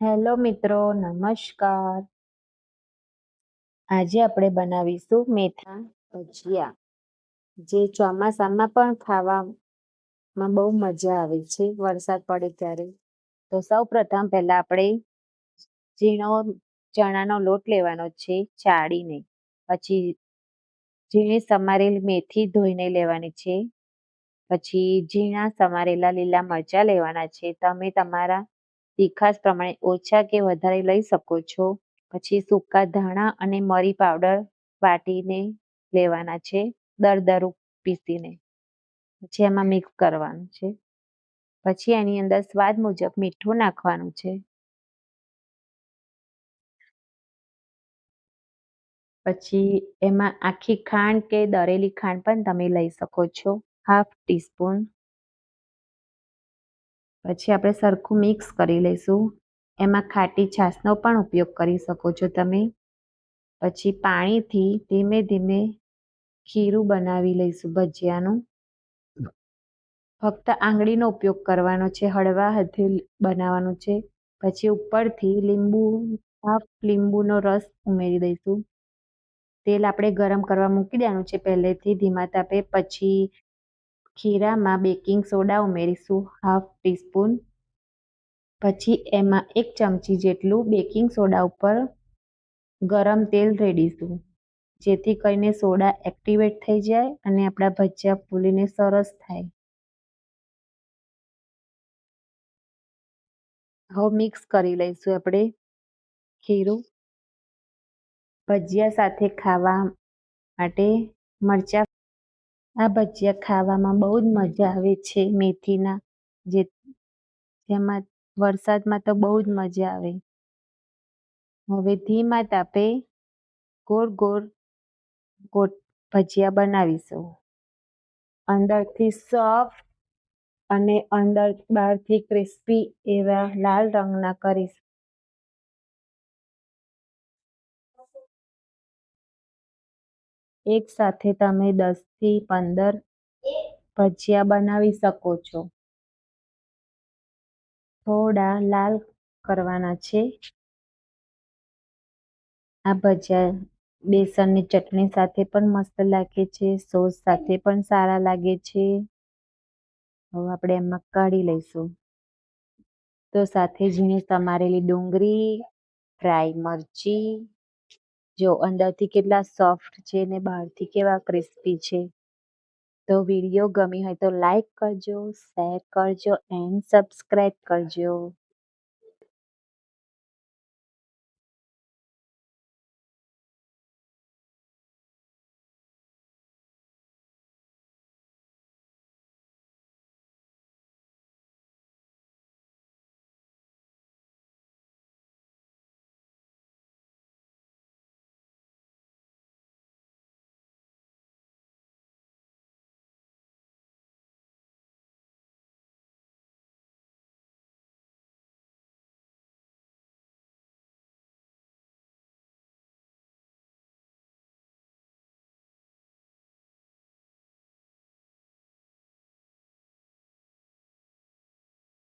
Hello મિત્રો, નમસ્કાર. આજે આપણે બનાવીશું મેથા ભજીયા. જે ચોમાસામાં પણ ખાવામાં બહુ મજા આવે છે, વરસાદ પડે ત્યારે. તો સૌ પ્રથમ પહેલા આપણે ઝીણો ચણાનો લોટ લેવાનો છે ચાળીને. પછી ઝીણી સમારેલી મેથી ધોઈને લેવાની છે. પછી ઝીણા સમારેલા લીલા મરચા લેવાના છે. તમે તમારા તીખાસ પ્રમાણે ઓછા કે વધારે લઈ શકો છો? પછી સૂકા ધાણા અને મરી પાવડર વાટીને લેવાના છે દરદરું પીસીને. પછી એમાં મિક્સ કરવાનું છે. પછી એની અંદર સ્વાદ મુજબ મીઠું નાખવાનું છે. પછી એમાં આખી ખાંડ કે દરેલી ખાંડ પણ તમે લઈ શકો છો. હાફ ટીસ્પૂન પછી આપણે સરખું મિક્સ કરી લઈશું. એમાં ખાટી છાશનો પણ ઉપયોગ કરી શકો છો તમે. પછી પાણીથી ધીમે ધીમે ખીરું બનાવી લઈશું ભજીયાનું. ફક્ત આંગળીનો ઉપયોગ કરવાનો છે, હળવા હાથે બનાવવાનું છે. પછી ઉપરથી લીંબુ, હાફ લીંબુનો રસ ઉમેરી દઈશું. તેલ આપણે ગરમ કરવા મૂકી દેવાનું છે પહેલેથી ધીમા તાપે. પછી ખીરામાં બેકિંગ સોડા ઉમેરીશું હાફ ટીસ્પૂન. પછી એમાં એક ચમચી જેટલું બેકિંગ સોડા ઉપર ગરમ તેલ રેડીશું, જેથી કરીને સોડા એક્ટિવેટ થઈ જાય અને આપણા ભજીયા ફૂલીને સરસ થાય. હવે મિક્સ કરી લઈશું આપણે ખીરું. ભજીયા સાથે ખાવા માટે મરચાં આ ભજીયા ખાવામાં બહુ જ મજા આવે છે મેથીના. જે જેમાં વરસાદમાં તો બહુ જ મજા આવે. હવે ધીમા તાપે ગોળ ગોળ ગોટ ભજીયા બનાવીશું. અંદરથી સોફ્ટ અને અંદર બહારથી ક્રિસ્પી એવા લાલ રંગના કરીશ. એક સાથે તમે દસથી પંદર ભજીયા બનાવી શકો છો. થોડા લાલ કરવાના છે. આ ભજીયા બેસનની ચટણી સાથે પણ મસ્ત લાગે છે. સોસ સાથે પણ સારા લાગે છે. હવે આપણે એમાં કાઢી લઈશું. તો સાથે ઝીણી સમારેલી ડુંગળી, ફ્રાય મરચી જો અંદરથી કેટલા સોફ્ટ છે ને બહારથી કેવા ક્રિસ્પી છે. તો વીડિયો ગમી હોય તો લાઈક કરજો શેર કરજો એન્ડ સબસ્ક્રાઈબ કરજો.